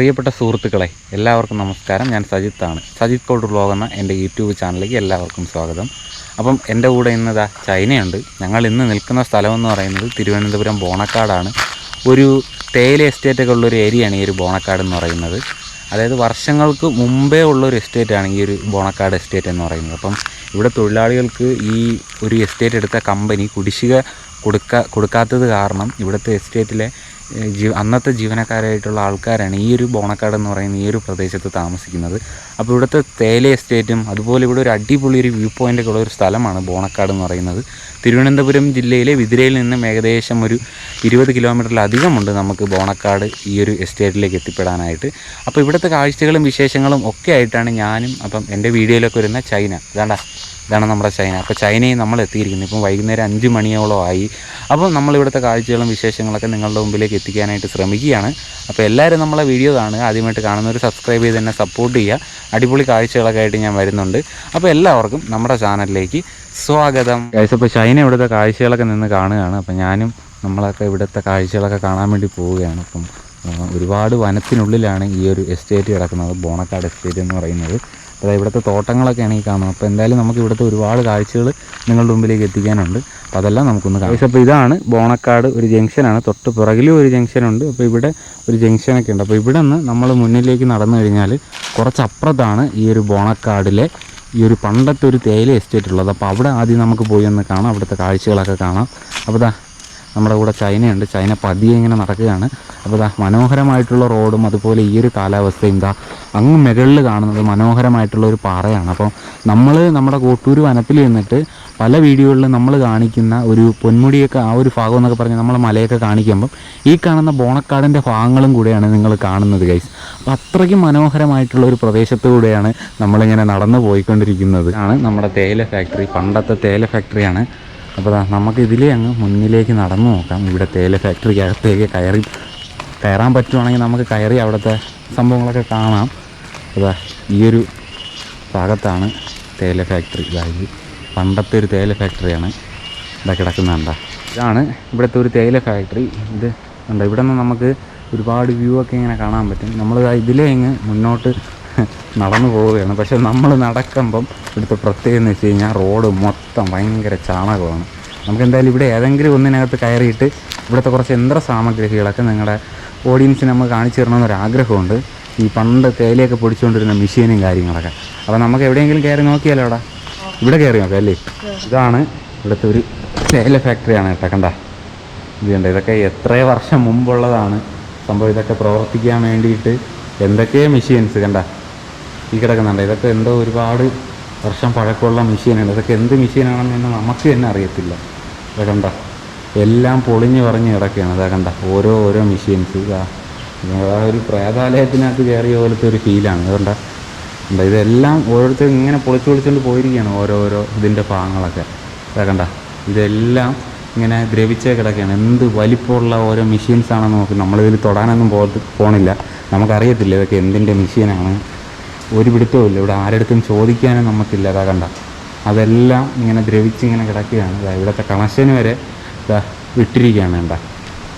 പ്രിയപ്പെട്ട സുഹൃത്തുക്കളെ എല്ലാവർക്കും നമസ്കാരം. ഞാൻ സജിത്താണ്. സജിത് കോൾഡ് വ്ലോഗ് എന്ന എന്റെ യൂട്യൂബ് ചാനലിലേക്ക് എല്ലാവർക്കും സ്വാഗതം. അപ്പം എന്റെ കൂടെ ഇന്നതാ ചൈനയുണ്ട്. ഞങ്ങൾ ഇന്ന് നിൽക്കുന്ന സ്ഥലമെന്ന് പറയുന്നത് തിരുവനന്തപുരം ബോണക്കാടാണ്. ഒരു തേയില എസ്റ്റേറ്റൊക്കെ ഉള്ളൊരു ഏരിയയാണ് ഈ ഒരു ബോണക്കാട് എന്ന് പറയുന്നത്. അതായത് വർഷങ്ങൾക്ക് മുമ്പേ ഉള്ളൊരു എസ്റ്റേറ്റാണ് ഈ ഒരു ബോണക്കാട് എസ്റ്റേറ്റ് എന്ന് പറയുന്നത്. അപ്പം ഇവിടെ തൊഴിലാളികൾക്ക് ഈ ഒരു എസ്റ്റേറ്റ് എടുത്ത കമ്പനി കുടിശ്ശിക കൊടുക്ക കൊടുക്കാത്തത് കാരണം ഇവിടുത്തെ എസ്റ്റേറ്റിലെ അന്നത്തെ ജീവനക്കാരായിട്ടുള്ള ആൾക്കാരാണ് ഈ ഒരു ബോണക്കാട് എന്ന് പറയുന്ന ഈ ഒരു പ്രദേശത്ത് താമസിക്കുന്നത്. അപ്പോൾ ഇവിടുത്തെ തേയില എസ്റ്റേറ്റും അതുപോലെ ഇവിടെ ഒരു അടിപൊളി ഒരു വ്യൂ പോയിന്റൊക്കെ ഉള്ള ഒരു സ്ഥലമാണ് ബോണക്കാട് എന്ന് പറയുന്നത്. തിരുവനന്തപുരം ജില്ലയിലെ വിതിരയിൽ നിന്നും ഏകദേശം ഒരു ഇരുപത് കിലോമീറ്ററിലധികമുണ്ട് നമുക്ക് ബോണക്കാട് ഈ ഒരു എസ്റ്റേറ്റിലേക്ക് എത്തിപ്പെടാനായിട്ട്. അപ്പോൾ ഇവിടുത്തെ കാഴ്ചകളും വിശേഷങ്ങളും ഒക്കെ ആയിട്ടാണ് ഞാനും അപ്പം എന്റെ വീഡിയോയിലൊക്കെ വരുന്ന ചൈന. ഇതാണ്ടാ. ഇതാണ് നമ്മുടെ ചൈന. അപ്പോൾ ചൈനയിൽ നമ്മൾ എത്തിയിരിക്കുന്നത് ഇപ്പം വൈകുന്നേരം അഞ്ച് മണിയോളം ആയി. അപ്പോൾ നമ്മളിവിടുത്തെ കാഴ്ചകളും വിശേഷങ്ങളൊക്കെ നിങ്ങളുടെ മുമ്പിലേക്ക് എത്തിക്കാനായിട്ട് ശ്രമിക്കുകയാണ്. അപ്പോൾ എല്ലാവരും നമ്മളെ വീഡിയോ കാണുക. ആദ്യമായിട്ട് കാണുന്നവർ സബ്സ്ക്രൈബ് ചെയ്ത് തന്നെ സപ്പോർട്ട് ചെയ്യുക. അടിപൊളി കാഴ്ചകളൊക്കെ ആയിട്ട് ഞാൻ വരുന്നുണ്ട്. അപ്പോൾ എല്ലാവർക്കും നമ്മുടെ ചാനലിലേക്ക് സ്വാഗതം. ഗൈസ് അപ്പോൾ ചൈന ഇവിടുത്തെ കാഴ്ചകളൊക്കെ നിന്ന് കാണുകയാണ്. അപ്പോൾ ഞാനും നമ്മളൊക്കെ ഇവിടുത്തെ കാഴ്ചകളൊക്കെ കാണാൻ വേണ്ടി പോവുകയാണ്. അപ്പം ഒരുപാട് വനത്തിനുള്ളിലാണ് ഈ ഒരു എസ്റ്റേറ്റ് കിടക്കുന്നത്. ബോണക്കാട് എസ്റ്റേറ്റ് എന്ന് പറയുന്നത്. അപ്പോൾ ഇവിടുത്തെ തോട്ടങ്ങളൊക്കെയാണ് ഈ കാണുന്നത്. അപ്പോൾ എന്തായാലും നമുക്ക് ഇവിടുത്തെ ഒരുപാട് കാഴ്ചകൾ നിങ്ങളുടെ മുമ്പിലേക്ക് എത്തിക്കാനുണ്ട്. അപ്പോൾ അതെല്ലാം നമുക്കൊന്ന് കാണാം. അപ്പോൾ ഇതാണ് ബോണക്കാട് ഒരു ജംഗ്ഷനാണ് തൊട്ട് പുറകിലും ഒരു ജംഗ്ഷനുണ്ട് അപ്പോൾ ഇവിടെ ഒരു ജംഗ്ഷനൊക്കെ ഉണ്ട്. അപ്പോൾ ഇവിടെ നിന്ന് നമ്മൾ മുന്നിലേക്ക് നടന്നു കഴിഞ്ഞാൽ കുറച്ചപ്പുറത്താണ് ഈ ഒരു ബോണക്കാടിലെ ഈ ഒരു പണ്ടത്തെ ഒരു തേയില എസ്റ്റേറ്റ് ഉള്ളത്. അപ്പോൾ അവിടെ ആദ്യം നമുക്ക് പോയി ഒന്ന് കാണാം. അവിടുത്തെ കാഴ്ചകളൊക്കെ കാണാം. അപ്പോൾ നമ്മുടെ കൂടെ ചൈനയുണ്ട്. ചൈന പതിയെ ഇങ്ങനെ നടക്കുകയാണ്. അപ്പോൾ ഇതാ മനോഹരമായിട്ടുള്ള റോഡും അതുപോലെ ഈ ഒരു കാലാവസ്ഥയും ഇതാ അങ്ങ് മുകളിൽ കാണുന്നത് മനോഹരമായിട്ടുള്ള ഒരു പാറയാണ്. അപ്പോൾ നമ്മൾ നമ്മുടെ കോട്ടൂർ വനത്തിൽ നിന്നിട്ട് പല വീഡിയോകളിലും നമ്മൾ കാണിക്കുന്ന ഒരു പൊന്മുടിയൊക്കെ ആ ഒരു ഭാഗം എന്നൊക്കെ പറഞ്ഞ് നമ്മൾ മലയൊക്കെ കാണിക്കുമ്പം ഈ കാണുന്ന ബോണക്കാടിന്റെ ഭാഗങ്ങളും കൂടെയാണ് നിങ്ങൾ കാണുന്നത് ഗൈസ് അപ്പോൾ അത്രയ്ക്കും മനോഹരമായിട്ടുള്ള ഒരു പ്രദേശത്തൂടെയാണ് നമ്മളിങ്ങനെ നടന്നു പോയിക്കൊണ്ടിരിക്കുന്നത് ആണ് നമ്മുടെ തേയില ഫാക്ടറി പണ്ടത്തെ തേയില ഫാക്ടറിയാണ് അപ്പോൾ നമുക്ക് ഇതിലേ അങ്ങ് മുന്നിലേക്ക് നടന്നു നോക്കാം. ഇവിടെ തേയില ഫാക്ടറിക്ക് അകത്തേക്ക് കയറി കയറാൻ പറ്റുവാണെങ്കിൽ നമുക്ക് കയറി അവിടുത്തെ സംഭവങ്ങളൊക്കെ കാണാം. അതാ ഈ ഒരു ഭാഗത്താണ് തേയില ഫാക്ടറി. അതായത് പണ്ടത്തെ ഒരു തേയില ഫാക്ടറിയാണ്. ഇവിടെ കിടക്കുന്നുണ്ട ഇതാണ് ഇവിടുത്തെ ഒരു തേയില ഫാക്ടറി. ഇത് ഉണ്ട് ഇവിടെ നിന്ന് നമുക്ക് ഒരുപാട് വ്യൂ ഒക്കെ ഇങ്ങനെ കാണാൻ പറ്റും. നമ്മൾ ഇതിലേ ഇങ്ങ് മുന്നോട്ട് നടന്നു പോവുകയാണ്. പക്ഷെ നമ്മൾ നടക്കുമ്പം ഇവിടുത്തെ പ്രത്യേകത എന്ന് വെച്ച് കഴിഞ്ഞാൽ റോഡ് മൊത്തം ഭയങ്കര ചാണകമാണ്. നമുക്ക് എന്തായാലും ഇവിടെ ഏതെങ്കിലും ഒന്നിനകത്ത് കയറിയിട്ട് ഇവിടുത്തെ കുറച്ച് യന്ത്ര സാമഗ്രികളൊക്കെ നിങ്ങളുടെ ഓഡിയൻസിന് നമ്മൾ കാണിച്ചു തരണമെന്നൊരു ആഗ്രഹമുണ്ട്. ഈ പണ്ട് തേയിലയൊക്കെ പൊടിച്ചുകൊണ്ടിരുന്ന മെഷീനും കാര്യങ്ങളൊക്കെ. അപ്പോൾ നമുക്ക് എവിടെയെങ്കിലും കയറി നോക്കിയാലോ അവിടെ? ഇവിടെ കയറി നോക്കാം അല്ലേ? ഇതാണ് ഇവിടുത്തെ ഒരു തേയില ഫാക്ടറിയാണ് കേട്ടോ. കണ്ട? ഇത് കണ്ട? ഇതൊക്കെ എത്ര വർഷം മുമ്പുള്ളതാണ്. സംഭവം ഇതൊക്കെ പ്രവർത്തിക്കാൻ വേണ്ടിയിട്ട് എന്തൊക്കെ മെഷീൻസ് കണ്ട? ഈ കിടക്കുന്നുണ്ട്. ഇതൊക്കെ എന്തോ ഒരുപാട് വർഷം പഴക്കമുള്ള മെഷീനാണ്. ഇതൊക്കെ എന്ത് മെഷീനാണെന്ന് നമുക്ക് തന്നെ അറിയത്തില്ല. ഇതകണ്ട എല്ലാം പൊളിഞ്ഞ് പറഞ്ഞ് കിടക്കുകയാണ്. ഇതാകണ്ട ഓരോ ഓരോ മെഷീൻസ്. ഒരു പ്രേതാലയത്തിനകത്ത് കയറിയ പോലത്തെ ഒരു ഫീലാണ്. അതുകൊണ്ട് എന്താ ഇതെല്ലാം ഓരോരുത്തരും ഇങ്ങനെ പൊളിച്ച് പൊളിച്ചുകൊണ്ട് പോയിരിക്കുകയാണ് ഓരോരോ ഇതിന്റെ ഭാഗങ്ങളൊക്കെ. ഇതാ കണ്ട. ഇതെല്ലാം ഇങ്ങനെ ദ്രവിച്ചേ കിടക്കുകയാണ്. എന്ത് വലിപ്പമുള്ള ഓരോ മെഷീൻസ് ആണെന്ന് നോക്കി. നമ്മളിതിൽ തൊടാനൊന്നും പോ പോണില്ല. നമുക്കറിയത്തില്ല ഇതൊക്കെ എന്തിന്റെ മെഷീനാണ്. ഒരു പിടുത്തവും ഇല്ല. ഇവിടെ ആരെടുത്തും ചോദിക്കാനും നമുക്കില്ല. അതാ കണ്ട. അതെല്ലാം ഇങ്ങനെ ദ്രവിച്ച് ഇങ്ങനെ കിടക്കുകയാണ്. ഇവിടുത്തെ കണക്ഷന് വരെ ഇതാ വിട്ടിരിക്കുകയാണ് വേണ്ട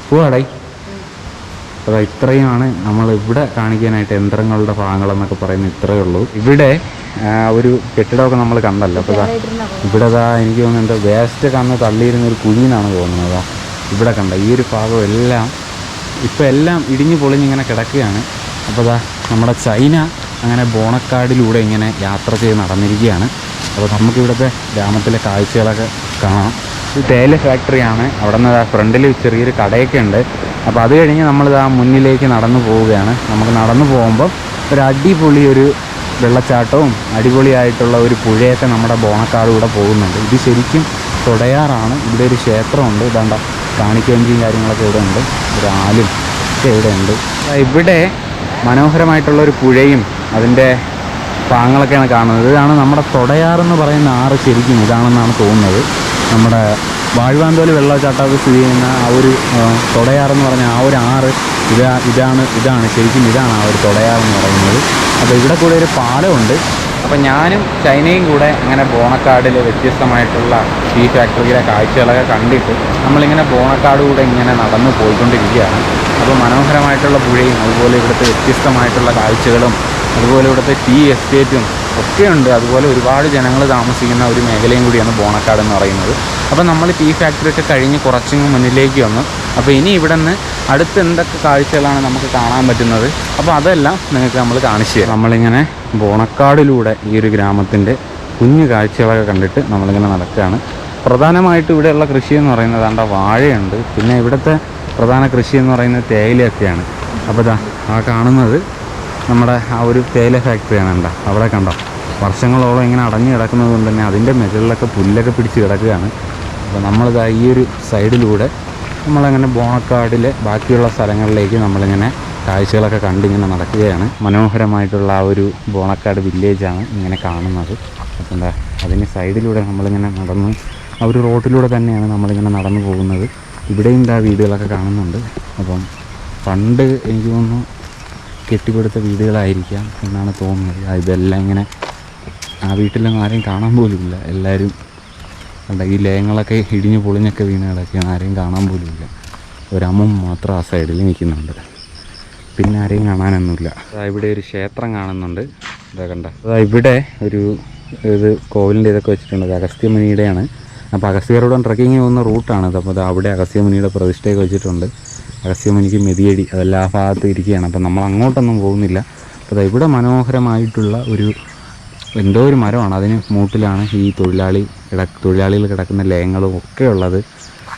പോവാടായി അപ്പോൾ ഇത്രയാണ് നമ്മൾ ഇവിടെ കാണിക്കാനായിട്ട് യന്ത്രങ്ങളുടെ ഭാഗങ്ങളെന്നൊക്കെ പറയുന്നത് ഇത്രയേ ഉള്ളൂ. ഇവിടെ ഒരു കെട്ടിടമൊക്കെ നമ്മൾ കണ്ടല്ലോ. അപ്പോൾ ഇവിടെ അതാ എനിക്ക് തോന്നുന്നുണ്ട് വേസ്റ്റ് കന്ന് തള്ളിയിരുന്ന ഒരു കുഴിന്നാണ് തോന്നുന്നത്. ഇവിടെ കണ്ട. ഈ ഒരു ഭാഗം എല്ലാം ഇപ്പോൾ എല്ലാം ഇടിഞ്ഞു പൊളിഞ്ഞിങ്ങനെ കിടക്കുകയാണ്. അപ്പോൾ ദാ നമ്മുടെ ചൈന അങ്ങനെ ബോണക്കാടിലൂടെ ഇങ്ങനെ യാത്ര ചെയ്ത് നടന്നിരിക്കുകയാണ്. അപ്പോൾ നമുക്കിവിടുത്തെ ഗ്രാമത്തിലെ കാഴ്ചകളൊക്കെ കാണാം. ഇത് തേയില ഫാക്ടറിയാണ്. അവിടെ നിന്ന് ഫ്രണ്ടിൽ ചെറിയൊരു കടയൊക്കെ ഉണ്ട്. അപ്പോൾ അത് കഴിഞ്ഞ് നമ്മളിത് ആ മുന്നിലേക്ക് നടന്നു പോവുകയാണ്. നമുക്ക് നടന്നു പോകുമ്പോൾ ഒരു അടിപൊളി ഒരു വെള്ളച്ചാട്ടവും അടിപൊളിയായിട്ടുള്ള ഒരു പുഴയൊക്കെ നമ്മുടെ ബോണക്കാട് കൂടെ പോകുന്നുണ്ട്. ഇത് ശരിക്കും തുടയാറാണ്. ഇവിടെ ഒരു ക്ഷേത്രമുണ്ട്. ഇതാണ്ട കാണിക്കവഞ്ചിയും കാര്യങ്ങളൊക്കെ ഇവിടെ ഉണ്ട് ഒരു ആലും ഒക്കെ ഇവിടെ ഉണ്ട് ഇവിടെ മനോഹരമായിട്ടുള്ള ഒരു പുഴയും അതിന്റെ പാങ്ങളൊക്കെയാണ് കാണുന്നത്. ഇതാണ് നമ്മുടെ തൊടയാറെന്ന് പറയുന്ന ആറ് ശരിക്കും ഇതാണെന്നാണ് തോന്നുന്നത്. നമ്മുടെ വാഴ്വാന്തോൽ വെള്ളച്ചാട്ടമൊക്കെ സ്ഥിതി ചെയ്യുന്ന ആ ഒരു തൊടയാറെന്ന് പറഞ്ഞ ആ ഒരു ആറ് ഇതാ ഇതാണ് ഇതാണ്. ശരിക്കും ഇതാണ് ആ ഒരു തൊടയാറെന്ന് പറയുന്നത്. അപ്പോൾ ഇവിടെ കൂടെ ഒരു പാലമുണ്ട്. അപ്പം ഞാനും ചൈനയും കൂടെ അങ്ങനെ ബോണക്കാടിൽ വ്യത്യസ്തമായിട്ടുള്ള ടീ ഫാക്ടറിയിലെ കാഴ്ചകളൊക്കെ കണ്ടിട്ട് നമ്മളിങ്ങനെ ബോണക്കാട് കൂടെ ഇങ്ങനെ നടന്നു പോയിക്കൊണ്ടിരിക്കുകയാണ്. അപ്പോൾ മനോഹരമായിട്ടുള്ള പുഴയും അതുപോലെ ഇവിടുത്തെ വ്യത്യസ്തമായിട്ടുള്ള കാഴ്ചകളും അതുപോലെ ഇവിടുത്തെ ടീ എസ്റ്റേറ്റും ഒക്കെ ഉണ്ട് അതുപോലെ ഒരുപാട് ജനങ്ങൾ താമസിക്കുന്ന ഒരു മേഖലയും കൂടിയാണ് ബോണക്കാട് എന്ന് പറയുന്നത്. അപ്പോൾ നമ്മൾ ടീ ഫാക്ടറിയൊക്കെ കഴിഞ്ഞ് കുറച്ചിങ്ങ് മുന്നിലേക്ക് വന്നു. അപ്പോൾ ഇനി ഇവിടെ നിന്ന് അടുത്ത് എന്തൊക്കെ കാഴ്ചകളാണ് നമുക്ക് കാണാൻ പറ്റുന്നത്? അപ്പോൾ അതെല്ലാം നിങ്ങൾക്ക് നമ്മൾ കാണിച്ചു തരാം. നമ്മളിങ്ങനെ ബോണക്കാടിലൂടെ ഈ ഒരു ഗ്രാമത്തിന്റെ കുഞ്ഞു കാഴ്ചകളൊക്കെ കണ്ടിട്ട് നമ്മളിങ്ങനെ നടക്കുകയാണ്. പ്രധാനമായിട്ട് ഇവിടെയുള്ള കൃഷി എന്ന് പറയുന്നത് ആണ്ട വാഴയുണ്ട്. പിന്നെ ഇവിടുത്തെ പ്രധാന കൃഷി എന്ന് പറയുന്നത് തേയിലയൊക്കെയാണ്. അപ്പോൾ ഇതാ ആ കാണുന്നത് നമ്മുടെ ആ ഒരു തേയില ഫാക്ടറിയാണ് കണ്ട? അവിടെ കണ്ടോ? വർഷങ്ങളോളം ഇങ്ങനെ അടഞ്ഞു കിടക്കുന്നത് കൊണ്ട് തന്നെ അതിന്റെ മുകളിലൊക്കെ പുല്ലൊക്കെ പിടിച്ച് കിടക്കുകയാണ്. അപ്പോൾ നമ്മളിതാ ഈ ഒരു സൈഡിലൂടെ നമ്മളങ്ങനെ ബോണക്കാടിലെ ബാക്കിയുള്ള സ്ഥലങ്ങളിലേക്ക് നമ്മളിങ്ങനെ കാഴ്ചകളൊക്കെ കണ്ടിങ്ങനെ നടക്കുകയാണ്. മനോഹരമായിട്ടുള്ള ആ ഒരു ബോണക്കാട് വില്ലേജാണ് ഇങ്ങനെ കാണുന്നത്. അപ്പോൾ എന്താ അതിന്റെ സൈഡിലൂടെ നമ്മളിങ്ങനെ നടന്ന് ആ ഒരു റോഡിലൂടെ തന്നെയാണ് നമ്മളിങ്ങനെ നടന്നു പോകുന്നത്. ഇവിടെയും ഇതാ വീടുകളൊക്കെ കാണുന്നുണ്ട്. അപ്പം പണ്ട് എനിക്ക് തോന്നുന്നു കെട്ടിപ്പടുത്ത വീടുകളായിരിക്കാം എന്നാണ് തോന്നുന്നത്. ഇതെല്ലാം ഇങ്ങനെ ആ വീട്ടിലൊന്നും ആരെയും കാണാൻ പോലുമില്ല. എല്ലാവരും കണ്ട ഈ ലയങ്ങളൊക്കെ ഇടിഞ്ഞ് പൊളിഞ്ഞൊക്കെ വീണ് കിടക്കുകയാണ്. ആരെയും കാണാൻ പോലുമില്ല. ഒരമ്മ മാത്രം ആ സൈഡിൽ നിൽക്കുന്നുണ്ട്. പിന്നെ ആരെയും കാണാനൊന്നുമില്ല. ഇവിടെ ഒരു ക്ഷേത്രം കാണുന്നുണ്ട്. ഇതാ കണ്ട. അതാ ഇവിടെ ഒരു ഇത് കോവിലിന്റെ ഇതൊക്കെ വെച്ചിട്ടുണ്ട്. അഗസ്ത്യമുനിയുടെയാണ്. അപ്പോൾ അഗസ്ത്യരോടും ട്രക്കിങ് പോകുന്ന റൂട്ടാണ്. അപ്പോൾ അവിടെ അഗസ്ത്യമുനിയുടെ പ്രതിഷ്ഠയൊക്കെ വെച്ചിട്ടുണ്ട്. അഗസ്ത്യമുനിക്ക് മെതിയടി അതെല്ലാം ആ ഭാഗത്ത് ഇരിക്കുകയാണ്. അപ്പം നമ്മൾ അങ്ങോട്ടൊന്നും പോകുന്നില്ല. അപ്പോൾ ഇവിടെ മനോഹരമായിട്ടുള്ള ഒരു എന്തോ ഒരു മരമാണ്. അതിന് മൂട്ടിലാണ് ഈ തൊഴിലാളി കിട തൊഴിലാളികൾ കിടക്കുന്ന ലയങ്ങളും ഒക്കെ ഉള്ളത്.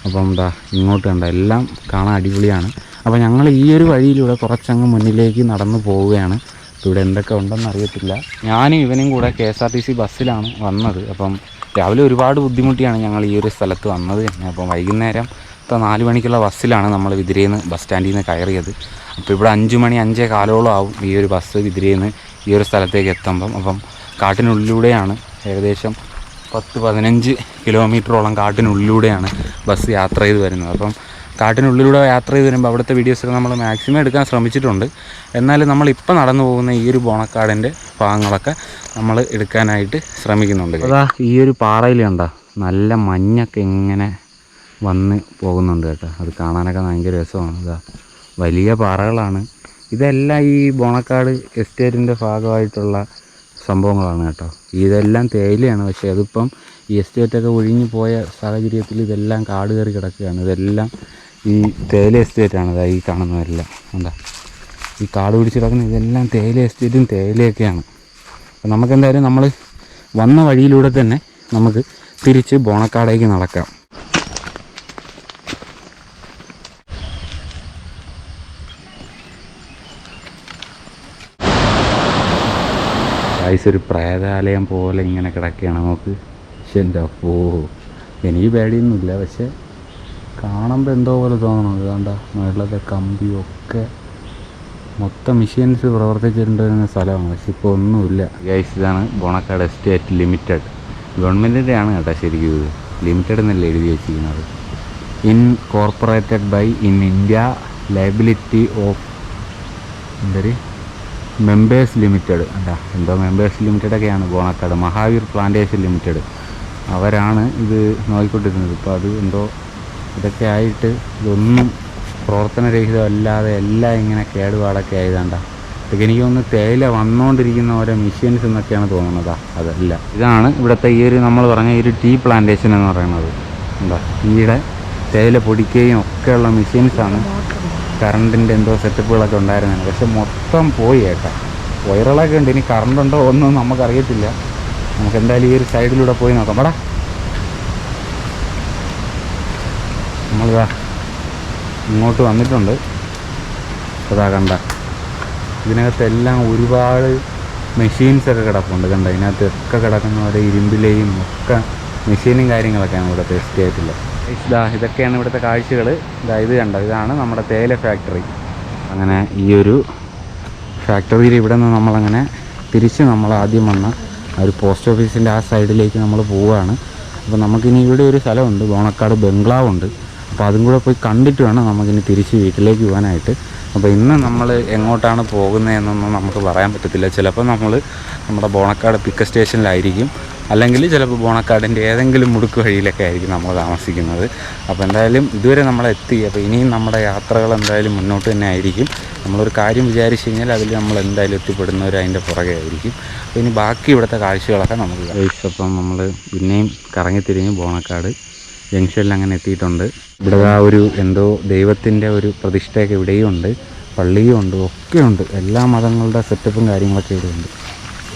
അപ്പം എന്താ ഇങ്ങോട്ട് കണ്ട എല്ലാം കാണാൻ അടിപൊളിയാണ്. അപ്പോൾ ഞങ്ങൾ ഈ ഒരു വഴിയിലൂടെ കുറച്ചങ്ങ് മുന്നിലേക്ക് നടന്നു പോവുകയാണ്. ഇവിടെ എന്തൊക്കെ ഉണ്ടെന്ന് അറിയത്തില്ല. ഞാനും ഇവനും കൂടെ K S R T C ബസ്സിലാണ് വന്നത്. അപ്പം രാവിലെ ഒരുപാട് ബുദ്ധിമുട്ടിയാണ് ഞങ്ങൾ ഈ ഒരു സ്ഥലത്ത് വന്നത്. അപ്പം വൈകുന്നേരം ഇപ്പം നാല് മണിക്കുള്ള ബസ്സിലാണ് നമ്മൾ വിതിരയിൽ ബസ് സ്റ്റാൻഡിൽ നിന്ന് കയറിയത്. അപ്പോൾ ഇവിടെ അഞ്ച് മണി അഞ്ചേ കാലോളം ആവും ഈ ഒരു ബസ് വിതിരയിൽ ഈ ഒരു സ്ഥലത്തേക്ക് എത്തുമ്പം. അപ്പം കാട്ടിനുള്ളിലൂടെയാണ് ഏകദേശം പത്ത് പതിനഞ്ച് കിലോമീറ്ററോളം കാട്ടിനുള്ളിലൂടെയാണ് ബസ് യാത്ര ചെയ്ത് വരുന്നത്. അപ്പം കാട്ടിനുള്ളിലൂടെ യാത്ര ചെയ്ത് വരുമ്പോൾ അവിടുത്തെ വീഡിയോസൊക്കെ നമ്മൾ മാക്സിമം എടുക്കാൻ ശ്രമിച്ചിട്ടുണ്ട്. എന്നാലും നമ്മളിപ്പോൾ നടന്നു പോകുന്ന ഈ ഒരു ബോണക്കാടിന്റെ ഭാഗങ്ങളൊക്കെ നമ്മൾ എടുക്കാനായിട്ട് ശ്രമിക്കുന്നുണ്ട്. അതാ ഈ ഒരു പാറയിൽ കണ്ട? നല്ല മഞ്ഞൊക്കെ ഇങ്ങനെ വന്ന് പോകുന്നുണ്ട് കേട്ടോ. അത് കാണാനൊക്കെ ഭയങ്കര രസമാണ്. ഇതാ വലിയ പാറകളാണ്. ഇതെല്ലാം ഈ ബോണക്കാട് എസ്റ്റേറ്റിന്റെ ഭാഗമായിട്ടുള്ള സംഭവങ്ങളാണ് കേട്ടോ. ഇതെല്ലാം തേയിലയാണ് പക്ഷേ അതിപ്പം ഈ എസ്റ്റേറ്റൊക്കെ ഒഴിഞ്ഞു പോയ സാഹചര്യത്തിൽ ഇതെല്ലാം കാട് കയറി കിടക്കുകയാണ്. ഇതെല്ലാം ഈ തേയില എസ്റ്റേറ്റാണ് ഇതാ ഈ കാണുന്നതെല്ലാം. എന്താ ഈ കാട് പിടിച്ച് കിടക്കുന്ന ഇതെല്ലാം തേയില എസ്റ്റേറ്റും തേയിലയൊക്കെയാണ്. അപ്പം നമുക്കെന്തായാലും നമ്മൾ വന്ന വഴിയിലൂടെ തന്നെ നമുക്ക് തിരിച്ച് ബോണക്കാടേക്ക് നടക്കാം. ഒരു പ്രേതാലയം പോലെ ഇങ്ങനെ കിടക്കുകയാണ്. നമുക്ക് പക്ഷെ എന്റെ അപ്പോ എനിക്ക് പേടിയൊന്നുമില്ല. പക്ഷെ കാണുമ്പോൾ എന്തോ പോലെ തോന്നണം. അതുകൊണ്ട മുകളിലത്തെ കമ്പിയൊക്കെ മൊത്തം മെഷീൻസ് പ്രവർത്തിച്ചിട്ടുണ്ടായിരുന്ന സ്ഥലമാണ്. പക്ഷെ ഇപ്പോൾ ഒന്നുമില്ല. ഗൈസ് ഇതാണ് ബോണക്കാട് എസ്റ്റേറ്റ് ലിമിറ്റഡ്. ഗവൺമെന്റിന്റെ ആണ് കേട്ടോ ശരിക്കും ഇത്. ലിമിറ്റഡ് എന്നല്ലേ എഴുതി വെച്ചിരിക്കുന്നത്? Incorporated by in India liability of എന്തൊരു? Members limited. അല്ല എന്തോ മെമ്പേഴ്സ് ലിമിറ്റഡൊക്കെയാണ് ബോണക്കാട്. Mahavir plantation limited. അവരാണ് ഇത് നോക്കിക്കൊണ്ടിരുന്നത്. ഇപ്പോൾ അത് എന്തോ ഇതൊക്കെ ആയിട്ട് ഇതൊന്നും പ്രവർത്തനരഹിതമല്ലാതെ എല്ലാം ഇങ്ങനെ കേടുപാടൊക്കെ ആയതാണ്ട. ഇതൊക്കെ എനിക്ക് തോന്നുന്നു തേയില വന്നുകൊണ്ടിരിക്കുന്ന ഓരോ മെഷീൻസ് എന്നൊക്കെയാണ് തോന്നുന്നത്. അതല്ല. ഇതാണ് ഇവിടുത്തെ ഈ ഒരു നമ്മൾ പറഞ്ഞ ഈ ഒരു ടീ പ്ലാന്റേഷൻ എന്ന് പറയുന്നത്. എന്താ ടീയുടെ തേയില പൊടിക്കുകയും ഒക്കെയുള്ള മെഷീൻസാണ് കറണ്ടിന്റെ എന്തോ സെറ്റപ്പുകളൊക്കെ ഉണ്ടായിരുന്നത്. പക്ഷെ മൊത്തം പോയി കേട്ടാ വൈറലൊക്കെ ഉണ്ട്. ഇനി കറണ്ട് ഉണ്ടോ ഒന്നും നമുക്കറിയത്തില്ല. നമുക്ക് എന്തായാലും ഈ ഒരു സൈഡിലൂടെ പോയി നോക്കാം. പടാ നമ്മളിതാ ഇങ്ങോട്ട് വന്നിട്ടുണ്ട്. അതാ കണ്ട. ഇതിനകത്തെല്ലാം ഒരുപാട് മെഷീൻസ് ഒക്കെ കിടപ്പുണ്ട്. കണ്ട ഇതിനകത്ത് ഒക്കെ കിടക്കുന്ന ഓരോ ഇരുമ്പിലെയും ഒക്കെ മെഷീനും കാര്യങ്ങളൊക്കെയാണ് ഇവിടെ ടെസ്റ്റ് ചെയ്തിട്ടുള്ളത് ഇതാ ഇതൊക്കെയാണ് ഇവിടുത്തെ കാഴ്ചകൾ ഇതാ ഇത് കണ്ട? ഇതാണ് നമ്മുടെ തേയില ഫാക്ടറി അങ്ങനെ ഈ ഒരു ഫാക്ടറിയിൽ ഇവിടെ നിന്ന് നമ്മളങ്ങനെ തിരിച്ച് നമ്മൾ ആദ്യം വന്ന ഒരു പോസ്റ്റ് ഓഫീസിന്റെ ആ സൈഡിലേക്ക് നമ്മൾ പോവുകയാണ്. അപ്പോൾ നമുക്കിനി ഇവിടെ ഒരു സ്ഥലമുണ്ട്. ബോണക്കാട് ബംഗ്ലാവ് ഉണ്ട് അപ്പോൾ അതും കൂടെ പോയി കണ്ടിട്ട് വേണം നമുക്കിനി തിരിച്ച് വീട്ടിലേക്ക് പോകാനായിട്ട്. അപ്പോൾ ഇന്ന് നമ്മൾ എങ്ങോട്ടാണ് പോകുന്നതെന്നൊന്നും നമുക്ക് പറയാൻ പറ്റത്തില്ല. ചിലപ്പോൾ നമ്മൾ നമ്മുടെ ബോണക്കാട് പിക്ക് സ്റ്റേഷനിലായിരിക്കും അല്ലെങ്കിൽ ചിലപ്പോൾ ബോണക്കാടിന്റെ ഏതെങ്കിലും മുടുക്ക് വഴിയിലൊക്കെ ആയിരിക്കും നമ്മൾ താമസിക്കുന്നത്. അപ്പോൾ എന്തായാലും ഇതുവരെ നമ്മൾ എത്തി. അപ്പോൾ ഇനിയും നമ്മുടെ യാത്രകൾ എന്തായാലും മുന്നോട്ട് തന്നെ ആയിരിക്കും. നമ്മളൊരു കാര്യം വിചാരിച്ചു കഴിഞ്ഞാൽ അതിൽ നമ്മൾ എന്തായാലും എത്തിപ്പെടുന്നവർ അതിന്റെ പുറകെ ആയിരിക്കും. അപ്പോൾ ഇനി ബാക്കി ഇവിടുത്തെ കാഴ്ചകളൊക്കെ നമുക്ക്. അപ്പം നമ്മൾ പിന്നെയും കറങ്ങിത്തിരിഞ്ഞ് ബോണക്കാട് ജംഗ്ഷനിൽ അങ്ങനെ എത്തിയിട്ടുണ്ട്. ഇവിടെ ആ ഒരു എന്തോ ദൈവത്തിന്റെ ഒരു പ്രതിഷ്ഠയൊക്കെ ഇവിടെയും ഉണ്ട്. പള്ളിയും ഉണ്ട്. ഒക്കെ ഉണ്ട്. എല്ലാ മതങ്ങളുടെ സെറ്റപ്പും കാര്യങ്ങളൊക്കെ ഇവിടെ ഉണ്ട്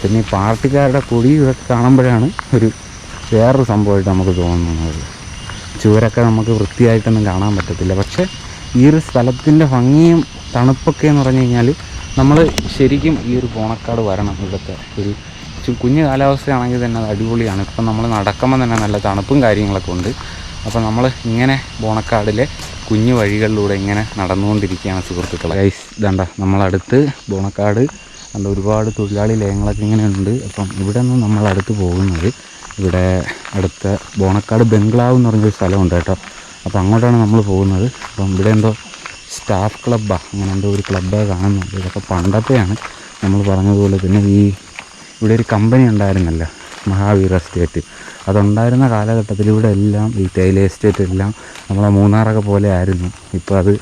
പിന്നെ ഈ പാർട്ടിക്കാരുടെ ഇതൊക്കെ കാണുമ്പോഴാണ് ഒരു വേറൊരു സംഭവമായിട്ട് നമുക്ക് തോന്നുന്നത്. ചുവരൊക്കെ നമുക്ക് വൃത്തിയായിട്ടൊന്നും കാണാൻ പറ്റത്തില്ല. പക്ഷേ ഈ ഒരു സ്ഥലത്തിന്റെ ഭംഗിയും തണുപ്പൊക്കെ എന്ന് പറഞ്ഞു കഴിഞ്ഞാൽ നമ്മൾ ശരിക്കും ഈ ഒരു പോണക്കാട് വരണം. ഇവിടുത്തെ ഒരു കുഞ്ഞു കാലാവസ്ഥയാണെങ്കിൽ തന്നെ അടിപൊളിയാണ്. ഇപ്പം നമ്മൾ നടക്കുമ്പോൾ തന്നെ നല്ല തണുപ്പും കാര്യങ്ങളൊക്കെ ഉണ്ട്. അപ്പോൾ നമ്മൾ ഇങ്ങനെ ബോണക്കാടിലെ കുഞ്ഞു വഴികളിലൂടെ ഇങ്ങനെ നടന്നുകൊണ്ടിരിക്കുകയാണ് സുഹൃത്തുക്കളെ. ഗൈസ് ഇതാണ്ട നമ്മളടുത്ത് ബോണക്കാട് കണ്ട ഒരുപാട് തൊഴിലാളി ലയങ്ങളൊക്കെ ഇങ്ങനെയുണ്ട് അപ്പം ഇവിടെ നിന്ന് നമ്മൾ അടുത്ത് പോകുന്നത് ഇവിടെ അടുത്ത ബോണക്കാട് ബംഗ്ലാവ് എന്ന് പറഞ്ഞൊരു സ്ഥലമുണ്ട് കേട്ടോ. അപ്പോൾ അങ്ങോട്ടാണ് നമ്മൾ പോകുന്നത്. അപ്പം ഇവിടെ എന്തോ സ്റ്റാഫ് ക്ലബ്ബാണ് അങ്ങനെ എന്തോ ഒരു ക്ലബ്ബ് കാണുന്നുണ്ട്. ഇതൊക്കെ പണ്ടത്തെയാണ് നമ്മൾ പറഞ്ഞതുപോലെ തന്നെ ഈ ഇവിടെ ഒരു കമ്പനി ഉണ്ടായിരുന്നല്ലോ മഹാവീർ എസ്റ്റേറ്റ്. അതുണ്ടായിരുന്ന കാലഘട്ടത്തിൽ ഇവിടെ എല്ലാം ഈ തേയില എസ്റ്റേറ്റ് എല്ലാം നമ്മളെ മൂന്നാറൊക്കെ പോലെ ആയിരുന്നു. ഇപ്പോൾ അത്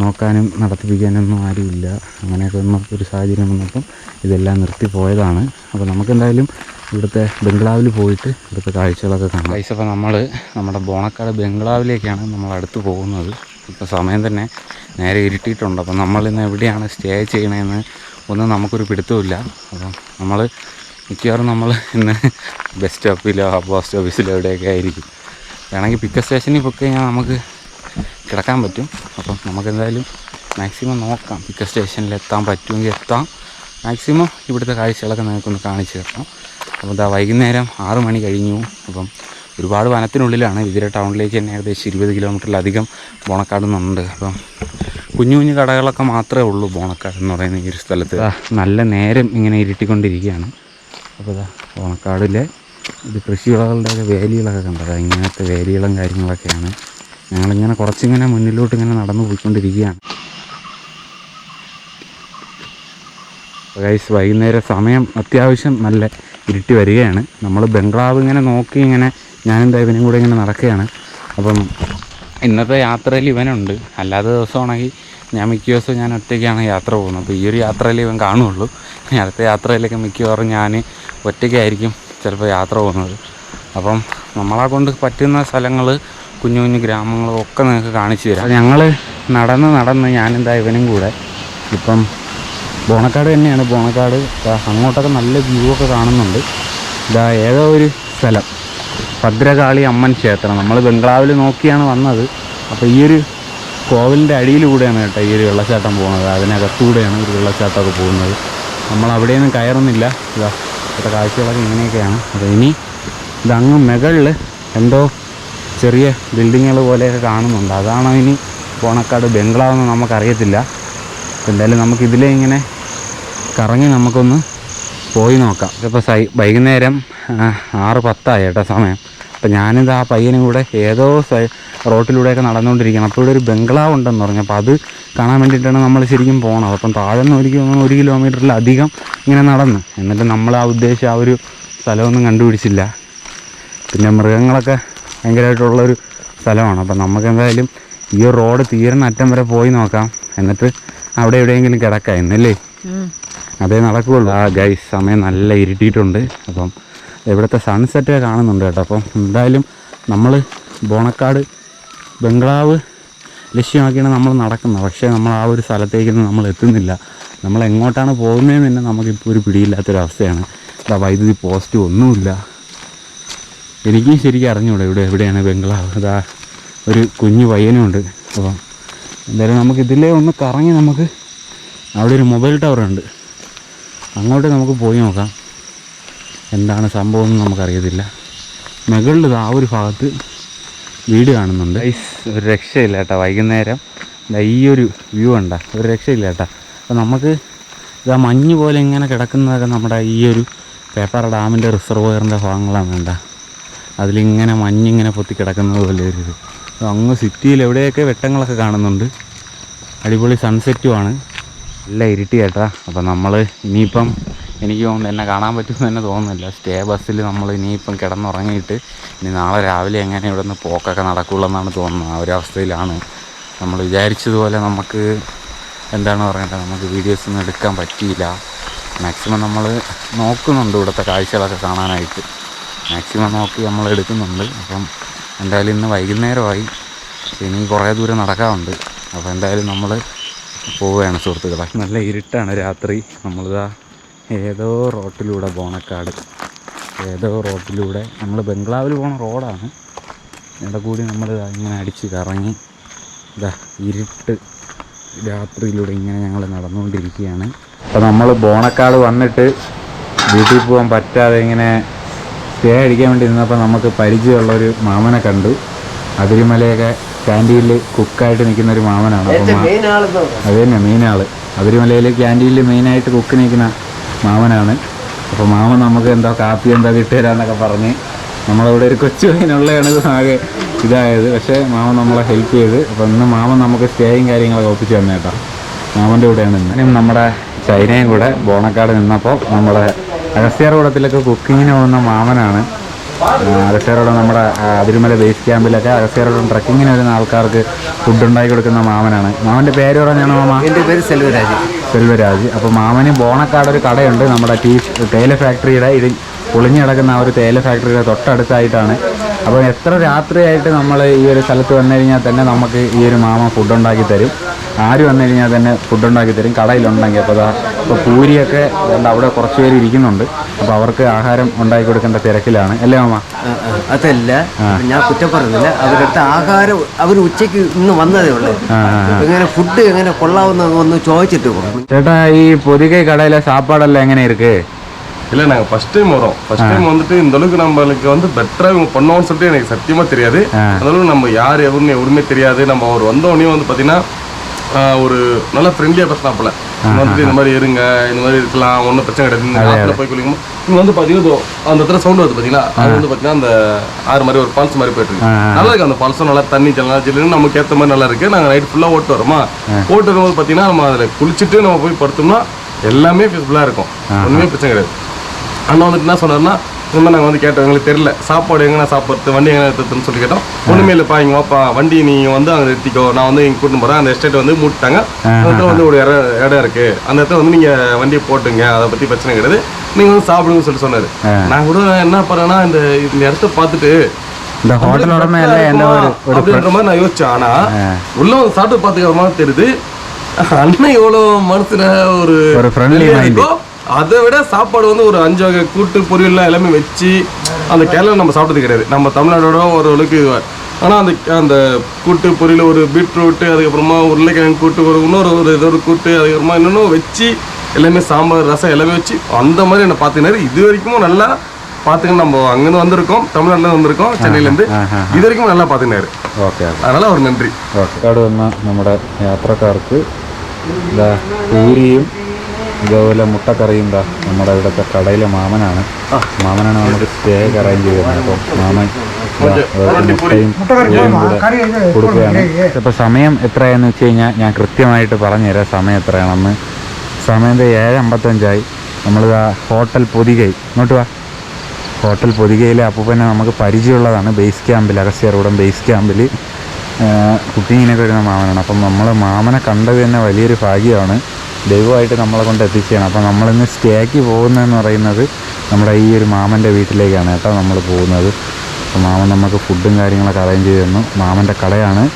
നോക്കാനും നടത്തിപ്പിക്കാനൊന്നും ആരുമില്ല. അങ്ങനെയൊക്കെ ഒന്നും ഒരു സാഹചര്യം വന്നപ്പം ഇതെല്ലാം നിർത്തി പോയതാണ്. അപ്പോൾ നമുക്കെന്തായാലും ഇവിടുത്തെ ബംഗ്ലാവിൽ പോയിട്ട് ഇവിടുത്തെ കാഴ്ചകളൊക്കെ കാണാം. പൈസ അപ്പോൾ നമ്മൾ നമ്മുടെ ബോണക്കാട് ബംഗ്ലാവിലേക്കാണ് നമ്മൾ അടുത്ത് പോകുന്നത്. ഇപ്പോൾ സമയം തന്നെ നേരെ ഇരുട്ടിയിട്ടുണ്ട്. അപ്പം നമ്മളിന്ന് എവിടെയാണ് സ്റ്റേ ചെയ്യണതെന്ന് ഒന്നും നമുക്കൊരു പിടുത്തമില്ല അപ്പം നമ്മൾ മിക്കവാറും നമ്മൾ ഇന്ന് ബസ് സ്റ്റോപ്പിലോ പോസ്റ്റ് ഓഫീസിലോ എവിടെയൊക്കെ ആയിരിക്കും. വേണമെങ്കിൽ പിക്കപ്പ് സ്റ്റേഷനിൽ പോയി കഴിഞ്ഞാൽ നമുക്ക് കിടക്കാൻ പറ്റും. അപ്പം നമുക്കെന്തായാലും മാക്സിമം നോക്കാം. പിക്ക് സ്റ്റേഷനിൽ എത്താൻ പറ്റുമെങ്കിൽ എത്താം. മാക്സിമം ഇവിടുത്തെ കാഴ്ചകളൊക്കെ നിങ്ങൾക്കൊന്ന് കാണിച്ചു തരണം. അപ്പോൾ ഇതാ വൈകുന്നേരം ആറ് മണി കഴിഞ്ഞു. അപ്പം ഒരുപാട് വനത്തിനുള്ളിലാണ്. ഇതിരെ ടൗണിലേക്ക് തന്നെ ഏകദേശം ഇരുപത് കിലോമീറ്ററിലധികം ബോണക്കാട് നിന്നുണ്ട് അപ്പം കുഞ്ഞു കുഞ്ഞു കടകളൊക്കെ മാത്രമേ ഉള്ളൂ ബോണക്കാട് എന്ന് പറയുന്ന ഈ ഒരു സ്ഥലത്ത്. നല്ല നേരം ഇങ്ങനെ ഇരുട്ടിക്കൊണ്ടിരിക്കുകയാണ്. അപ്പോൾ ഇതാ ബോണക്കാടിലെ ഇത് കൃഷിവിളകളുടെയൊക്കെ വേലികളൊക്കെ കണ്ടതാണ് ഇങ്ങനത്തെ വേലികളും കാര്യങ്ങളൊക്കെയാണ്. ഞങ്ങളിങ്ങനെ കുറച്ചിങ്ങനെ മുന്നിലോട്ട് ഇങ്ങനെ നടന്നു പോയിക്കൊണ്ടിരിക്കുകയാണ്. ഗൈസ് വൈകുന്നേരം സമയം അത്യാവശ്യം നല്ല ഇരുട്ടി വരികയാണ്. നമ്മൾ ബംഗ്ലാവ് ഇങ്ങനെ നോക്കി ഇങ്ങനെ ഞാനും ദൈവനും കൂടെ ഇങ്ങനെ നടക്കുകയാണ്. അപ്പം ഇന്നത്തെ യാത്രയിൽ ഇവനുണ്ട്. അല്ലാത്ത ദിവസമാണെങ്കിൽ ഞാൻ മിക്ക ദിവസവും ഞാൻ ഒറ്റയ്ക്കാണ് യാത്ര പോകുന്നത്. അപ്പോൾ ഈ ഒരു യാത്രയിൽ ഇവൻ കാണുള്ളൂ. അടുത്ത യാത്രയിലൊക്കെ മിക്കവാറും ഞാൻ ഒറ്റയ്ക്കായിരിക്കും ചിലപ്പോൾ യാത്ര പോകുന്നത്. അപ്പം നമ്മളെ കൊണ്ട് പറ്റുന്ന സ്ഥലങ്ങൾ കുഞ്ഞു കുഞ്ഞു ഗ്രാമങ്ങളും ഒക്കെ നിങ്ങൾക്ക് കാണിച്ചു തരാം. ഞങ്ങൾ നടന്ന് നടന്ന് ഞാനെന്താ ഇവനും കൂടെ ഇപ്പം ബോണക്കാട് തന്നെയാണ്. ബോണക്കാട് അങ്ങോട്ടൊക്കെ നല്ല വ്യൂ ഒക്കെ കാണുന്നുണ്ട്. ഇതാ ഏതോ ഒരു സ്ഥലം. ഭദ്രകാളി അമ്മൻ ക്ഷേത്രം. നമ്മൾ ബംഗ്ലാവിൽ നോക്കിയാണ് വന്നത്. അപ്പോൾ ഈ ഒരു കോവിലിന്റെ അടിയിലൂടെയാണ് കേട്ടോ ഈ ഒരു വെള്ളച്ചാട്ടം പോകുന്നത്. അതിനകത്തൂടെയാണ് ഒരു വെള്ളച്ചാട്ടമൊക്കെ പോകുന്നത്. നമ്മൾ അവിടെയൊന്നും കയറുന്നില്ല. ഇതാ ഇത്ര കാഴ്ചകളൊക്കെ ഇങ്ങനെയൊക്കെയാണ്. അപ്പോൾ ഇനി ഇതങ്ങ് മുകളിൽ എന്തോ ചെറിയ ബിൽഡിങ്ങുകൾ പോലെയൊക്കെ കാണുന്നുണ്ട്. അതാണോ ഇനി ബോണക്കാട് ബംഗ്ലാവെന്ന് നമുക്കറിയത്തില്ല. എന്തായാലും നമുക്ക് ഇതിലേ ഇങ്ങനെ കറങ്ങി നമുക്കൊന്ന് പോയി നോക്കാം. ഇപ്പോൾ സൈ വൈകുന്നേരം ആറ് പത്തായി കേട്ടോ സമയം. അപ്പോൾ ഞാനിത് ആ പയ്യനും കൂടെ ഏതോ സൈ റോട്ടിലൂടെയൊക്കെ നടന്നുകൊണ്ടിരിക്കുകയാണ്. അപ്പോൾ ഇവിടെ ഒരു ബംഗ്ലാവ് ഉണ്ടെന്ന് പറഞ്ഞു. അപ്പോൾ അത് കാണാൻ വേണ്ടിയിട്ടാണ് നമ്മൾ ശരിക്കും പോകണം അപ്പം താഴെ നിന്ന് കിലോ- ഒരു കിലോമീറ്ററിലധികം ഇങ്ങനെ നടന്ന്. എന്നിട്ട് നമ്മൾ ആ ഉദ്ദേശം ആ ഒരു സ്ഥലമൊന്നും കണ്ടുപിടിച്ചില്ല. പിന്നെ മൃഗങ്ങളൊക്കെ ഭയങ്കരമായിട്ടുള്ളൊരു സ്ഥലമാണ്. അപ്പം നമുക്ക് എന്തായാലും ഈ ഒരു റോഡ് തീരുന്ന അറ്റം വരെ പോയി നോക്കാം. എന്നിട്ട് അവിടെ എവിടെയെങ്കിലും കിടക്കാം എന്നല്ലേ അതേ നടക്കുകയുള്ളൂ ആ ഗൈസ് സമയം നല്ല ഇരുട്ടിയിട്ടുണ്ട്. അപ്പം ഇവിടുത്തെ സൺസെറ്റ് കാണുന്നുണ്ട് കേട്ടോ. അപ്പം എന്തായാലും നമ്മൾ ബോണക്കാട് ബംഗ്ലാവ് ലക്ഷ്യമാക്കിയാണ് നമ്മൾ നടക്കുന്നത്. പക്ഷേ നമ്മൾ ആ ഒരു സ്ഥലത്തേക്കൊന്നും നമ്മൾ എത്തുന്നില്ല. നമ്മൾ എങ്ങോട്ടാണ് പോകുന്നതെന്ന് തന്നെ നമുക്കിപ്പോൾ ഒരു പിടിയില്ലാത്തൊരവസ്ഥയാണ്. വൈദ്യുതി പോസ്റ്റ് ഒന്നുമില്ല. എനിക്കും ശരിക്കും അറിഞ്ഞൂടെ ഇവിടെ എവിടെയാണ് ബംഗ്ലാവ് അതാ ഒരു കുഞ്ഞു പയ്യനുമുണ്ട് അപ്പം എന്തായാലും നമുക്ക് ഇതിലേ ഒന്ന് കറങ്ങി നമുക്ക് അവിടെ ഒരു മൊബൈൽ ടവർ ഉണ്ട്. അങ്ങോട്ട് നമുക്ക് പോയി നോക്കാം. എന്താണ് സംഭവം എന്ന് നമുക്കറിയത്തില്ല. മുകളിൽ ആ ഒരു ഭാഗത്ത് വീട് കാണുന്നുണ്ട്. ഐസ് ഒരു രക്ഷയില്ല കേട്ടോ വൈകുന്നേരം. ഈ ഒരു വ്യൂ ഉണ്ട ഒരു രക്ഷയില്ല കേട്ടോ. അപ്പോൾ നമുക്ക് ഇതാ മഞ്ഞ് പോലെ ഇങ്ങനെ കിടക്കുന്നതൊക്കെ നമ്മുടെ ഈ ഒരു പേപ്പർ ഡാമിന്റെ റിസർവോയറിന്റെ ഭാഗങ്ങളാണ് വേണ്ട അതിലിങ്ങനെ മഞ്ഞിങ്ങനെ പൊത്തി കിടക്കുന്നത് പോലെ ഒരു അങ്ങ് സിറ്റിയിൽ എവിടെയൊക്കെ വെട്ടങ്ങളൊക്കെ കാണുന്നുണ്ട്. അടിപൊളി സൺസെറ്റുമാണ് നല്ല ഇരുട്ടി കേട്ടാ. അപ്പം നമ്മൾ ഇനിയിപ്പം എനിക്ക് തോന്നുന്നു എന്നെ കാണാൻ പറ്റുമെന്ന് തന്നെ തോന്നുന്നില്ല. സ്റ്റേ ബസ്സിൽ നമ്മൾ ഇനിയിപ്പം കിടന്നുറങ്ങിയിട്ട് ഇനി നാളെ രാവിലെ എങ്ങനെ ഇവിടെ നിന്ന് പോക്കൊക്കെ നടക്കുള്ളൂ എന്നാണ് തോന്നുന്നത്. ആ ഒരു അവസ്ഥയിലാണ്. നമ്മൾ വിചാരിച്ചതുപോലെ നമുക്ക് എന്താണ് പറയേണ്ടത് നമുക്ക് വീഡിയോസ് ഒന്നും എടുക്കാൻ പറ്റിയില്ല. മാക്സിമം നമ്മൾ നോക്കുന്നുണ്ട് ഇവിടുത്തെ കാഴ്ചകളൊക്കെ കാണാനായിട്ട്. മാക്സിമം നോക്കി നമ്മൾ എടുക്കുന്നുണ്ട്. അപ്പം എന്തായാലും ഇന്ന് വൈകുന്നേരമായി. ഇനി കുറേ ദൂരം നടക്കാറുണ്ട് അപ്പോൾ എന്തായാലും നമ്മൾ പോവുകയാണ് സുഹൃത്തുക്കളെ. നല്ല ഇരുട്ടാണ് രാത്രി. നമ്മളിതാ ഏതോ റോട്ടിലൂടെ ബോണക്കാട്. ഏതോ റോട്ടിലൂടെ നമ്മൾ ബംഗ്ലാവിൽ പോണ റോഡാണ്. ഇവിടെ കൂടി നമ്മൾ ഇങ്ങനെ അടിച്ച് കറങ്ങി ഇതാ ഇരുട്ട് രാത്രിയിലൂടെ ഇങ്ങനെ ഞങ്ങൾ നടന്നുകൊണ്ടിരിക്കുകയാണ്. അപ്പോൾ നമ്മൾ ബോണക്കാട് വന്നിട്ട് വീട്ടിൽ പോകാൻ പറ്റാതെ ഇങ്ങനെ സ്റ്റേ അടിക്കാൻ വേണ്ടി നിന്നപ്പോൾ നമുക്ക് പരിചയമുള്ളൊരു മാമനെ കണ്ടു. അതിരിമലയൊക്കെ ക്യാന്റീനിൽ കുക്കായിട്ട് നിൽക്കുന്ന ഒരു മാമനാണ്. അപ്പം അത് തന്നെ മെയിനാൾ അതിരിമലയിൽ ക്യാന്റീനിൽ മെയിനായിട്ട് കുക്ക് നിൽക്കുന്ന മാമനാണ്. അപ്പോൾ മാമൻ നമുക്ക് എന്തോ കാപ്പി എന്തോ കിട്ടുതരാന്നൊക്കെ പറഞ്ഞ് നമ്മളിവിടെ ഒരു കൊച്ചു വൈനുള്ളതാണ് ആകെ ഇതായത്. പക്ഷേ മാമൻ നമ്മളെ ഹെൽപ്പ് ചെയ്ത്. അപ്പോൾ ഇന്ന് മാമൻ നമുക്ക് സ്റ്റേയും കാര്യങ്ങളൊക്കെ ഒപ്പിച്ച് തന്നെ കേട്ടോ മാമന്റെ കൂടെയാണ് ഇന്ന്. ഇനി നമ്മുടെ ചൈനയും കൂടെ ബോണക്കാട് നിന്നപ്പോൾ നമ്മുടെ അഗസ്ത്യാർകൂടത്തിലൊക്കെ കുക്കിങ്ങിന് പോകുന്ന മാമനാണ്. അഗസ്ത്യാരോടം നമ്മുടെ അതിരുമല ബേസ് ക്യാമ്പിലൊക്കെ അഗസ്ത്യാരോടം ട്രക്കിങ്ങിന് വരുന്ന ആൾക്കാർക്ക് ഫുഡ് ഉണ്ടാക്കി കൊടുക്കുന്ന മാമനാണ്. മാമന്റെ പേര് പറഞ്ഞാണ് മാമ? എന്റെ പേര് സെൽവരാജ്. സെൽവരാജ്. അപ്പോൾ മാമന് ബോണക്കാട് ഒരു കടയുണ്ട് നമ്മുടെ ടീ തേയില ഫാക്ടറിയുടെ ഇത് പൊളിഞ്ഞു കിടക്കുന്ന ആ ഒരു തേയില ഫാക്ടറിയുടെ തൊട്ടടുത്തായിട്ടാണ് അപ്പോൾ എത്ര രാത്രിയായിട്ട് നമ്മൾ ഈ ഒരു സ്ഥലത്ത് വന്നു കഴിഞ്ഞാൽ തന്നെ നമുക്ക് ഈ ഒരു മാമ ഫുഡ് ഉണ്ടാക്കി തരും. ആര് വന്നു കഴിഞ്ഞാൽ തന്നെ ഫുഡ് ഉണ്ടാക്കി തരും. കടയിലുണ്ടെങ്കിൽ അപ്പോൾ അതാ ഇപ്പോൾ പൂരിയൊക്കെ അവിടെ കുറച്ച് പേര് ഇരിക്കുന്നുണ്ട്. അപ്പോൾ അവർക്ക് ആഹാരം ഉണ്ടാക്കി കൊടുക്കേണ്ട തിരക്കിലാണ്. അല്ലേ മാമ? അതല്ല. ഞാൻ കുറ്റം പറഞ്ഞില്ല. അവരുടെ ആഹാരം അവർ ഉച്ചയ്ക്ക് ഇന്ന് വന്നതേ ഉള്ളൂ. എങ്ങനെ ഫുഡ് എങ്ങനെ കൊള്ളാവുന്ന ഒന്ന് ചോദിച്ചിട്ട് ചേട്ടാ ഈ പൊതികൈ കടയിലെ സാപ്പാടെല്ലാം എങ്ങനെ ഇരിക്കേ? இல்லை நாங்கள் ஃபர்ஸ்ட் டைம் வரோம். ஃபர்ஸ்ட் டைம் வந்துட்டு இந்த அளவுக்கு நம்மளுக்கு வந்து பெட்டராக இவங்க பண்ணுவோம்னு சொல்லிட்டு எனக்கு சத்தியமாக தெரியாது. அந்த அளவுக்கு நம்ம யார் எவருன்னு எவருமே தெரியாது. நம்ம ஒரு வந்தோடனே வந்து பார்த்தீங்கன்னா ஒரு நல்ல ஃப்ரெண்ட்லியாக பேசினாப்புல. வந்துட்டு இந்த மாதிரி இருங்க இந்த மாதிரி இருக்கலாம் ஒன்றும் பிரச்சனை கிடையாது. இந்த ஆற்றுல போய் குளிக்கும் இங்கே வந்து பார்த்தீங்கன்னா அந்த இடத்துல சவுண்ட் வருது பார்த்தீங்களா அது வந்து பார்த்தீங்கன்னா அந்த ஆறு மாதிரி ஒரு ஃபால்ஸ் மாதிரி போயிட்டு இருக்கு. நல்லா இருக்கு அந்த ஃபால்ஸும் நல்லா தண்ணி ஜல்லாம் ஜில்லுன்னு நமக்கு ஏற்ற மாதிரி நல்லா இருக்கு. நாங்கள் நைட் ஃபுல்லாக ஓட்டு வரோமா? ஓட்டு வரும்போது பார்த்தீங்கன்னா நம்ம அதில் குளிச்சுட்டு நம்ம போய் படுத்தோம்னா எல்லாமே பீஸ்ஃபுல்லாக இருக்கும். ஒன்றுமே பிரச்சனை கிடையாது. அண்ணா வந்துட்டு என்ன சொன்னார்னா இந்த மாதிரி நாங்கள் வந்து கேட்டோம் எங்களுக்கு தெரியல. சாப்பாடு எங்கே சாப்பிட்றது வண்டி எங்கே நிறுத்துறதுன்னு சொல்லி கேட்டோம். ஒன்றுமே இல்லைப்பா இங்கே வாப்பா. வண்டி நீ வந்து அங்கே நிறுத்திக்கோ. நான் வந்து இங்கே கூட்டிட்டு போகிறேன் அந்த எஸ்டேட் வந்து மூட்டாங்க அந்த இடத்துல வந்து ஒரு இடம் இடம் இருக்கு. அந்த இடத்துல வந்து நீங்கள் வண்டியை போட்டுங்க. அதை பற்றி பிரச்சனை கிடையாது. நீங்கள் வந்து சாப்பிடுங்கன்னு சொல்லி சொன்னார். நான் கூட என்ன பண்ணேன்னா இந்த இந்த இடத்த பார்த்துட்டு இந்த ஹோட்டல் உடமையில என்ன ஒரு அப்படின்ற மாதிரி நான் யோசிச்சேன். ஆனா உள்ள வந்து சாப்பிட்டு பார்த்துக்கிற மாதிரி தெரியுது. அண்ணன் எவ்வளவு மனசுல ஒரு ஒரு friendly வெள்ளையா mind. இருக்கோ, அதை விட சாப்பாடு வந்து ஒரு அஞ்சு வகை கூட்டு பொரியல் எல்லாமே வச்சு அந்த கேரளா நம்ம சாப்பிட்டது கிடையாது நம்ம தமிழ்நாடோட ஓரளவுக்கு இது ஆனால் அந்த அந்த கூட்டு பொரியல் ஒரு பீட்ரூட்டு அதுக்கப்புறமா உருளைக்கிழங்கு கூட்டு ஒரு இன்னொரு ஒரு ஏதோ ஒரு கூட்டு அதுக்கப்புறமா இன்னொன்று வச்சு எல்லாமே சாம்பார் ரசம் எல்லாமே வச்சு அந்த மாதிரி என்னை பார்த்துக்கினாரு இது வரைக்கும் நல்லா பார்த்துக்கின்னு நம்ம அங்கேருந்து வந்திருக்கோம் தமிழ்நாட்டில் வந்திருக்கோம் சென்னையிலேருந்து இது வரைக்கும் நல்லா பார்த்துக்கினாரு ഓക്കെ அதனால ஒரு நன்றி ഓക്കെ അവിടെ വന്ന നമ്മുടെ യാത്രക്കാർക്ക് ഇതാ പൂരിയും ഇതേപോലെ മുട്ടക്കറിയും ഇതാ നമ്മുടെ ഇവിടുത്തെ കടയിലെ മാമനാണ്. മാമനാണ് നമുക്ക് സ്റ്റേ ഒക്കെ അറേഞ്ച് ചെയ്യുന്നത് അപ്പോൾ മാമൻ മുട്ടയും കൂടെ കൊടുക്കുകയാണ്. ഇപ്പോൾ സമയം എത്രയാണെന്ന് വെച്ച് കഴിഞ്ഞാൽ ഞാൻ കൃത്യമായിട്ട് പറഞ്ഞുതരാം സമയം എത്രയാണെന്ന്. സമയം ഏഴ് അമ്പത്തഞ്ചായി. നമ്മളിതാ ഹോട്ടൽ പൊതികൈ. ഇങ്ങോട്ട് വാ. ഹോട്ടൽ പൊതികയിലെ അപ്പൂപ്പനെ നമുക്ക് പരിചയമുള്ളതാണ്. ബേസ് ക്യാമ്പിൽ അഗസ്ത്യറോഡം ബേസ് ക്യാമ്പിൽ കുക്കിങ്ങിനൊക്കെ വരുന്ന മാമനാണ്. അപ്പം നമ്മൾ മാമനെ കണ്ടത് തന്നെ വലിയൊരു ഭാഗ്യമാണ്. ദൈവമായിട്ട് നമ്മളെ കൊണ്ട് എത്തിക്കുകയാണ് അപ്പം നമ്മളിന്ന് സ്റ്റേക്ക് പോകുന്നതെന്ന് പറയുന്നത് നമ്മുടെ ഈ ഒരു മാമന്റെ വീട്ടിലേക്കാണ് കേട്ടോ നമ്മൾ പോകുന്നത്. അപ്പം മാമൻ നമുക്ക് ഫുഡും കാര്യങ്ങളൊക്കെ അറേഞ്ച് ചെയ്ത് തന്നു. മാമന്റെ കടയാണ്.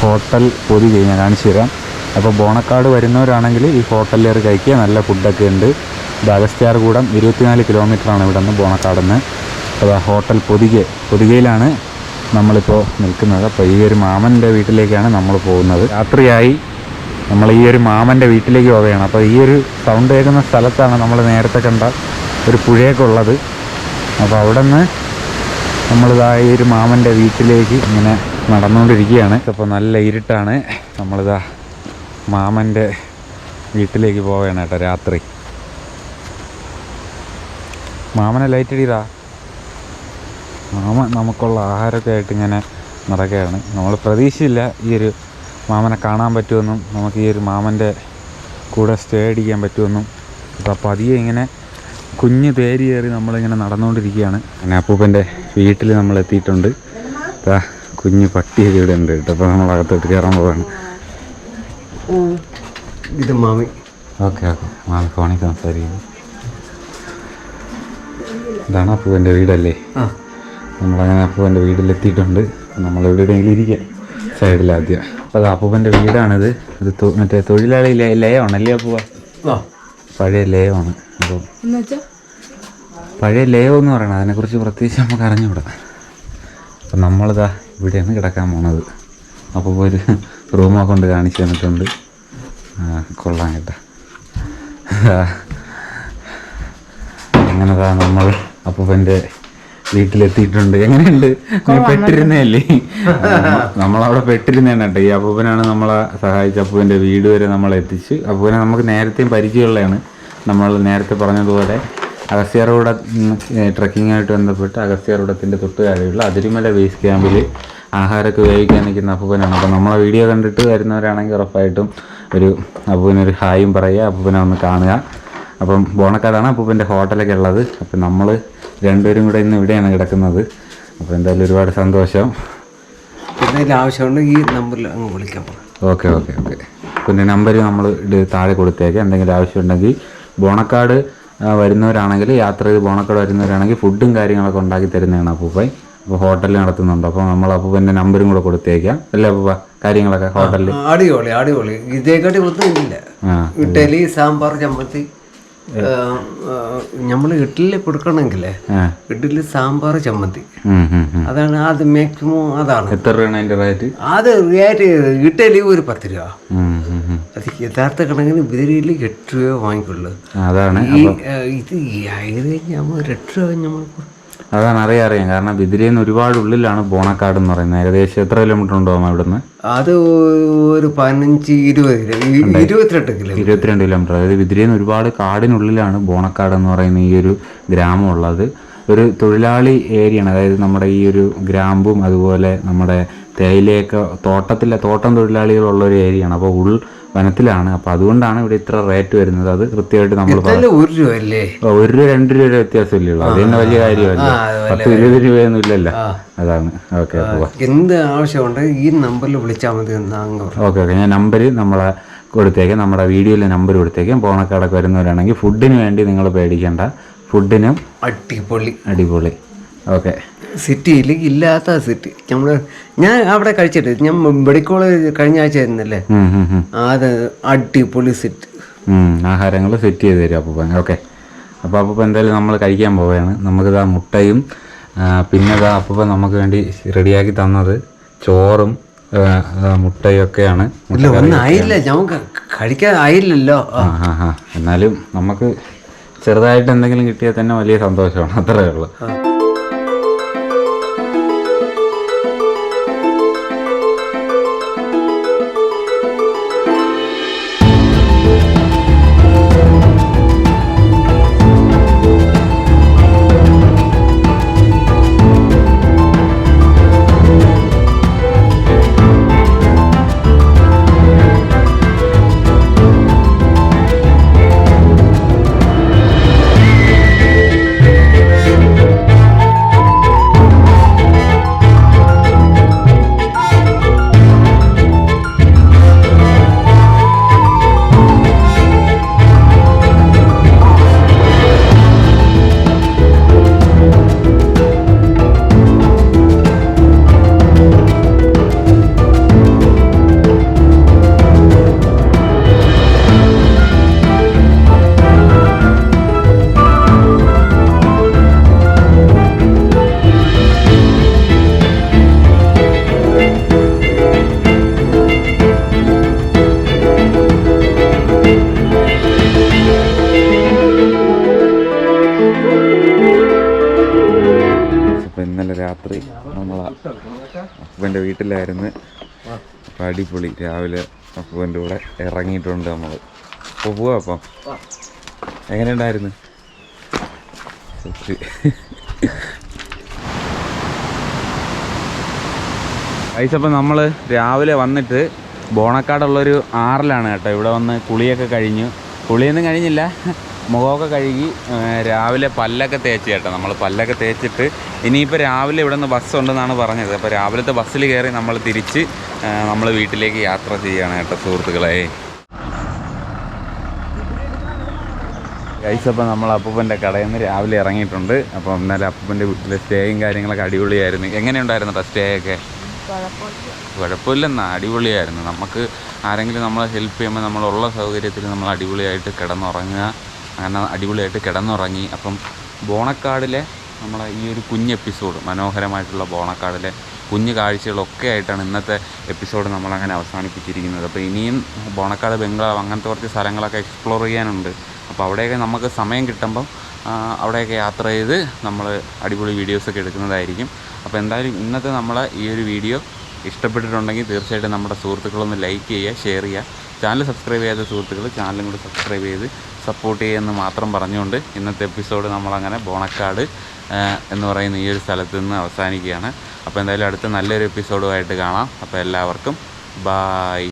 ഹോട്ടൽ പൊതി ഞാൻ കാണിച്ചു തരാം. അപ്പോൾ ബോണക്കാട് വരുന്നവരാണെങ്കിൽ ഈ ഹോട്ടലിൽ കഴിക്കുക. നല്ല ഫുഡൊക്കെ ഉണ്ട്. ഇത് അഗസ്ത്യാർകൂടം ഇരുപത്തിനാല് കിലോമീറ്ററാണ് ഇവിടെ നിന്ന് ബോണക്കാട് നിന്ന് അപ്പോൾ ഹോട്ടൽ പൊതികെ. പൊതികയിലാണ് നമ്മളിപ്പോൾ നിൽക്കുന്നത്. അപ്പോൾ ഈ ഒരു മാമന്റെ വീട്ടിലേക്കാണ് നമ്മൾ പോകുന്നത്. രാത്രിയായി. നമ്മൾ ഈ ഒരു മാമന്റെ വീട്ടിലേക്ക് പോവുകയാണ്. അപ്പോൾ ഈ ഒരു സൗണ്ട് കേൾക്കുന്ന സ്ഥലത്താണ് നമ്മൾ നേരത്തെ കണ്ട ഒരു പുഴയൊക്കെ ഉള്ളത്. അപ്പോൾ അവിടെ നിന്ന് നമ്മളിതാ ഈ ഒരു മാമന്റെ വീട്ടിലേക്ക് ഇങ്ങനെ നടന്നുകൊണ്ടിരിക്കുകയാണ്. അപ്പോൾ നല്ല ഇരുട്ടാണ്. നമ്മളിതാ മാമന്റെ വീട്ടിലേക്ക് പോവുകയാണ് കേട്ടോ രാത്രി. മാമനെ ലൈറ്റ് അടിയതാ മാമ നമുക്കുള്ള ആഹാരമൊക്കെ ആയിട്ട് ഇങ്ങനെ നടക്കുകയാണ്. നമ്മൾ പ്രതീക്ഷയില്ല ഈ ഒരു മാമനെ കാണാൻ പറ്റുമെന്നും നമുക്ക് ഈ ഒരു മാമന്റെ കൂടെ സ്റ്റേ അടിക്കാൻ പറ്റുമെന്നും. അപ്പോൾ പതിയെ ഇങ്ങനെ കുഞ്ഞ് തേരി കയറി നമ്മളിങ്ങനെ നടന്നുകൊണ്ടിരിക്കുകയാണ്. അങ്ങനെ അപ്പൂപ്പന്റെ വീട്ടിൽ നമ്മൾ എത്തിയിട്ടുണ്ട്. ദാ കുഞ്ഞ് പട്ടിയൊക്കെ ഇവിടെ ഉണ്ട് കേട്ടോ. അപ്പോൾ നമ്മൾ അകത്തോട്ട് കയറാൻ പോവാണ്. ഇത് മാമി. Okay okay. മാമി ഫോണിൽ സംസാരിക്കുന്നു. ഇതാണ് അപ്പൂവന്റെ വീടല്ലേ? നമ്മളങ്ങനെ അപ്പൂവന്റെ വീട്ടിലെത്തിയിട്ടുണ്ട്. നമ്മൾ എവിടെയെങ്കിലും ഇരിക്കാം. സൈഡിൽ ആദ്യം. അപ്പോൾ അത് അപ്പൂപ്പന്റെ വീടാണിത്. ഇത് മറ്റേ തൊഴിലാളി ലേ ലയമാണല്ലേ അപ്പൂവ പഴയ ലയമാണ് അപ്പോൾ പഴയ ലയം എന്ന് പറയണത് അതിനെക്കുറിച്ച് പ്രത്യേകിച്ച് നമുക്ക് അറിഞ്ഞുകൂടാ അപ്പം നമ്മളിതാ ഇവിടെയാണ് കിടക്കാൻ പോണത്. അപ്പോൾ ഒരു റൂമൊക്കെ കൊണ്ട് കാണിച്ചു തന്നിട്ടുണ്ട്. കൊള്ളാൻ കൊള്ളാം കേട്ടോ. അങ്ങനെതാ നമ്മൾ അപ്പൂപ്പന്റെ വീട്ടിലെത്തിയിട്ടുണ്ട്. എങ്ങനെയുണ്ട്? പെട്ടിരുന്നല്ലേ നമ്മളവിടെ പെട്ടിരുന്നേ കേട്ടോ ഈ അപ്പൂപ്പനാണ് നമ്മളെ സഹായിച്ച അപ്പൂപ്പന്റെ വീട് വരെ നമ്മളെ എത്തിച്ച്. അപ്പൂപ്പനെ നമുക്ക് നേരത്തെയും പരിചയമുള്ളതാണ്. നമ്മൾ നേരത്തെ പറഞ്ഞതുപോലെ അഗസ്ത്യാർകൂട ട്രക്കിങ്ങായിട്ട് ബന്ധപ്പെട്ട് അഗസ്ത്യാർകൂടത്തിന്റെ തൊട്ട് താഴെയുള്ള അതിരിമല ബേസ് ക്യാമ്പിൽ ആഹാരമൊക്കെ ഉപയോഗിക്കാൻ നിൽക്കുന്ന അപ്പൂപ്പനാണ്. അപ്പോൾ നമ്മളെ വീഡിയോ കണ്ടിട്ട് വരുന്നവരാണെങ്കിൽ ഉറപ്പായിട്ടും ഒരു അപ്പൂപ്പനൊരു ഹായും പറയുക അപ്പൂപ്പനെ ഒന്ന് കാണുക. അപ്പം ബോണക്കാടാണ് അപ്പൂപ്പന്റെ ഹോട്ടലൊക്കെ ഉള്ളത്. അപ്പം നമ്മൾ രണ്ടുപേരും കൂടെ ഇന്ന് ഇവിടെയാണ് കിടക്കുന്നത്. അപ്പോൾ എന്തായാലും ഒരുപാട് സന്തോഷം. എന്തെങ്കിലും ആവശ്യമുണ്ടെങ്കിൽ ഈ നമ്പറിൽ അങ്ങ് വിളിക്കാൻ പറ. Okay okay okay. പിന്നെ നമ്പർ നമ്മൾ താഴെ കൊടുത്തേക്കാം. എന്തെങ്കിലും ആവശ്യമുണ്ടെങ്കിൽ ബോണക്കാട് വരുന്നവരാണെങ്കിൽ യാത്ര ചെയ്ത് ബോണക്കാട് വരുന്നവരാണെങ്കിൽ ഫുഡും കാര്യങ്ങളൊക്കെ ഉണ്ടാക്കി തരുന്നതാണ് അപ്പൂപ്പായി അപ്പോൾ ഹോട്ടൽ നടത്തുന്നുണ്ട്. അപ്പോൾ നമ്മൾ അപ്പൂപ്പന്റെ നമ്പറും കൂടെ കൊടുത്തേക്കാം. അല്ലേ അപ്പൂപ്പ? കാര്യങ്ങളൊക്കെ ഹോട്ടലിൽ അടിപൊളി അടിപൊളി. ഇതേക്കാട്ടി ഒന്നും ഇല്ല. ആ ഇഡ്ഡലി സാമ്പാർ ചമ്മന്തി. നമ്മൾ ഇഡ്ഡലി കൊടുക്കണമെങ്കിൽ ഇഡ്ഡലി സാമ്പാർ ചമ്മന്തി. അതാണ് അത് മാക്സിമം അതാണ്. എത്ര രൂപയാണ് റേറ്റ് അത് റേറ്റ് ഇഡ്ഡലി ഒരു പത്ത് രൂപ. അത് യഥാർത്ഥ കണക്കിന് ബിരിയിൽ എട്ട് രൂപ വാങ്ങിക്കുള്ളൂ. അതാണ് ഈ ഇത് ഏകദേശം നമ്മൾ എട്ട് രൂപ നമ്മൾ അതാണ് അറിയാം അറിയാം. കാരണം ബിദിരിന്ന് ഒരുപാട് ഉള്ളിലാണ് ബോണക്കാട് എന്ന് പറയുന്നത്. ഏകദേശം എത്ര കിലോമീറ്റർ ഉണ്ടോ അവിടുന്ന് അത് ഒരു പതിനഞ്ച് ഇരുപത് ഇരുപത്തിരണ്ട് കിലോ ഇരുപത്തിരണ്ട് കിലോമീറ്റർ അതായത് ബിദിരിന്ന് ഒരുപാട് കാടിനുള്ളിലാണ് ബോണക്കാട് എന്ന് പറയുന്ന ഈ ഒരു ഗ്രാമം ഉള്ളത്. ഒരു തൊഴിലാളി ഏരിയയാണ്. അതായത് നമ്മുടെ ഈ ഒരു ഗ്രാമ്പും അതുപോലെ നമ്മുടെ തേയിലയൊക്കെ തോട്ടത്തിലെ തോട്ടം തൊഴിലാളികളുള്ള ഒരു ഏരിയയാണ്. അപ്പോൾ ഉൾ വനത്തിലാണ്. അപ്പോൾ അതുകൊണ്ടാണ് ഇവിടെ ഇത്ര റേറ്റ് വരുന്നത്. അത് കൃത്യമായിട്ട് നമ്മൾ ഒരു രൂപ രണ്ട് രൂപ വ്യത്യാസമല്ലേ ഉള്ളൂ. അത് തന്നെ വലിയ കാര്യമല്ല? പത്ത് ഇരുപത് രൂപയൊന്നും ഇല്ലല്ലോ. അതാണ്. ഓക്കെ എന്ത് ആവശ്യമുണ്ട് ഈ നമ്പറിൽ വിളിച്ചാൽ മതി ഓക്കെ ഓക്കെ. ഞാൻ നമ്പർ നമ്മളെ കൊടുത്തേക്കാം. നമ്മുടെ വീഡിയോയിലെ നമ്പർ കൊടുത്തേക്കാം. പോണക്കാടൊക്കെ വരുന്നവരാണെങ്കിൽ ഫുഡിന് വേണ്ടി നിങ്ങൾ പേടിക്കേണ്ട. ഫുഡിനും അടിപൊളി. അടിപൊളി. ഓക്കെ. സിറ്റിയിൽ ഇല്ലാത്ത സിറ്റി. നമ്മൾ ഞാൻ അവിടെ കഴിച്ചിട്ട് ഞാൻ മെഡിക്കൽ കോളേജ് കഴിഞ്ഞ ആഴ്ച ആയിരുന്നല്ലേ? അത് അടിപൊളി സിറ്റി. ആഹാരങ്ങൾ സെറ്റ് ചെയ്ത് തരും അപ്പൂപ്പൻ. ഓക്കെ. അപ്പോൾ അപ്പൂപ്പൻ എന്തായാലും നമ്മൾ കഴിക്കാൻ പോവുകയാണ്. നമുക്കിതാ മുട്ടയും പിന്നെ ഇതാ അപ്പൂപ്പൻ നമുക്ക് വേണ്ടി റെഡിയാക്കി തന്നത് ചോറും മുട്ടയൊക്കെയാണ്. ഇല്ല ഒന്നും ആയില്ല. കഴിക്കാൻ ആയില്ലല്ലോ. എന്നാലും നമുക്ക് ചെറുതായിട്ട് എന്തെങ്കിലും കിട്ടിയാൽ തന്നെ വലിയ സന്തോഷമാണ്. അത്രയേ ഉള്ളൂ. ഇന്നലെ രാത്രി നമ്മൾ അപ്പന്റെ വീട്ടിലായിരുന്നു. അപ്പം അടിപൊളി. രാവിലെ അപ്പന്റെ കൂടെ ഇറങ്ങിയിട്ടുണ്ട് നമ്മൾ അപ്പോൾ പോവാം അപ്പം. എങ്ങനെയുണ്ടായിരുന്നു പൈസ അപ്പം നമ്മൾ രാവിലെ വന്നിട്ട് ബോണക്കാടുള്ളൊരു ആറിലാണ് കേട്ടോ. ഇവിടെ വന്ന് കുളിയൊക്കെ കഴിഞ്ഞു. കുളിയൊന്നും കഴിഞ്ഞില്ല. മുഖമൊക്കെ കഴുകി രാവിലെ പല്ലൊക്കെ തേച്ച് കേട്ടോ. നമ്മൾ പല്ലൊക്കെ തേച്ചിട്ട് ഇനിയിപ്പോൾ രാവിലെ ഇവിടെ നിന്ന് ബസ് ഉണ്ടെന്നാണ് പറഞ്ഞത്. അപ്പോൾ രാവിലത്തെ ബസ്സിൽ കയറി നമ്മൾ തിരിച്ച് നമ്മൾ വീട്ടിലേക്ക് യാത്ര ചെയ്യുകയാണ് കേട്ടോ സുഹൃത്തുക്കളെ. ഗൈസ് അപ്പോൾ നമ്മൾ അപ്പൂപ്പന്റെ കടയിൽ നിന്ന് രാവിലെ ഇറങ്ങിയിട്ടുണ്ട്. അപ്പോൾ എന്നാലും അപ്പൂപ്പന്റെ വീട്ടിലെ സ്റ്റേയും കാര്യങ്ങളൊക്കെ അടിപൊളിയായിരുന്നു. എങ്ങനെയുണ്ടായിരുന്നു കേട്ടോ സ്റ്റേ കുഴപ്പമില്ലെന്നാ അടിപൊളിയായിരുന്നു. നമുക്ക് ആരെങ്കിലും നമ്മളെ ഹെൽപ്പ് ചെയ്യുമ്പോൾ നമ്മളുള്ള സൗകര്യത്തിൽ നമ്മൾ അടിപൊളിയായിട്ട് കിടന്നുറങ്ങുക. അങ്ങനെ അടിപൊളിയായിട്ട് കിടന്നുറങ്ങി. അപ്പം ബോണക്കാടിലെ നമ്മളെ ഈ ഒരു കുഞ്ഞ് എപ്പിസോഡ് മനോഹരമായിട്ടുള്ള ബോണക്കാടിലെ കുഞ്ഞു കാഴ്ചകളൊക്കെ ആയിട്ടാണ് ഇന്നത്തെ എപ്പിസോഡ് നമ്മളങ്ങനെ അവസാനിപ്പിച്ചിരിക്കുന്നത്. അപ്പോൾ ഇനിയും ബോണക്കാട് ബംഗ്ലാവ് അങ്ങനത്തെ കുറച്ച് സ്ഥലങ്ങളൊക്കെ എക്സ്പ്ലോർ ചെയ്യാനുണ്ട്. അപ്പോൾ അവിടെയൊക്കെ നമുക്ക് സമയം കിട്ടുമ്പം അവിടെയൊക്കെ യാത്ര ചെയ്ത് നമ്മൾ അടിപൊളി വീഡിയോസൊക്കെ എടുക്കുന്നതായിരിക്കും. അപ്പോൾ എന്തായാലും ഇന്നത്തെ നമ്മളെ ഈ ഒരു വീഡിയോ ഇഷ്ടപ്പെട്ടിട്ടുണ്ടെങ്കിൽ തീർച്ചയായിട്ടും നമ്മുടെ സുഹൃത്തുക്കളൊന്ന് ലൈക്ക് ചെയ്യുക ഷെയർ ചെയ്യുക. ചാനൽ സബ്സ്ക്രൈബ് ചെയ്യാത്ത സുഹൃത്തുക്കൾ ചാനലും കൂടി സബ്സ്ക്രൈബ് ചെയ്ത് സപ്പോർട്ട് ചെയ്യുമെന്ന് മാത്രം പറഞ്ഞുകൊണ്ട് ഇന്നത്തെ എപ്പിസോഡ് നമ്മളങ്ങനെ ബോണക്കാട് എന്ന് പറയുന്ന ഈ ഒരു സ്ഥലത്ത് നിന്ന് അവസാനിക്കുകയാണ്. അപ്പോൾ എന്തായാലും അടുത്ത നല്ലൊരു എപ്പിസോഡുമായിട്ട് കാണാം. അപ്പോൾ എല്ലാവർക്കും ബായ്